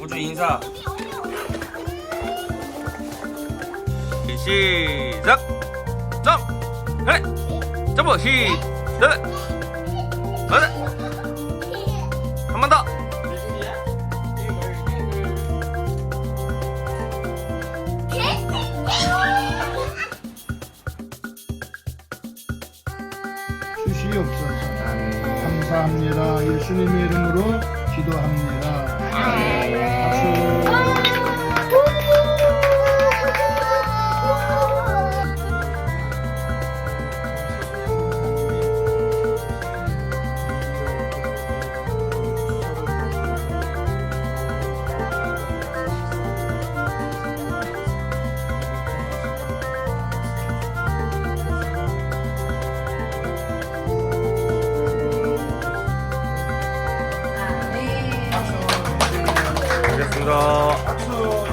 우주 인사. 시작. 네. 점프 점프. 시작 맞아 주시옵소서. 감사합니다. 예수님의 이름으로 기도합니다. 알겠습니다. 박수.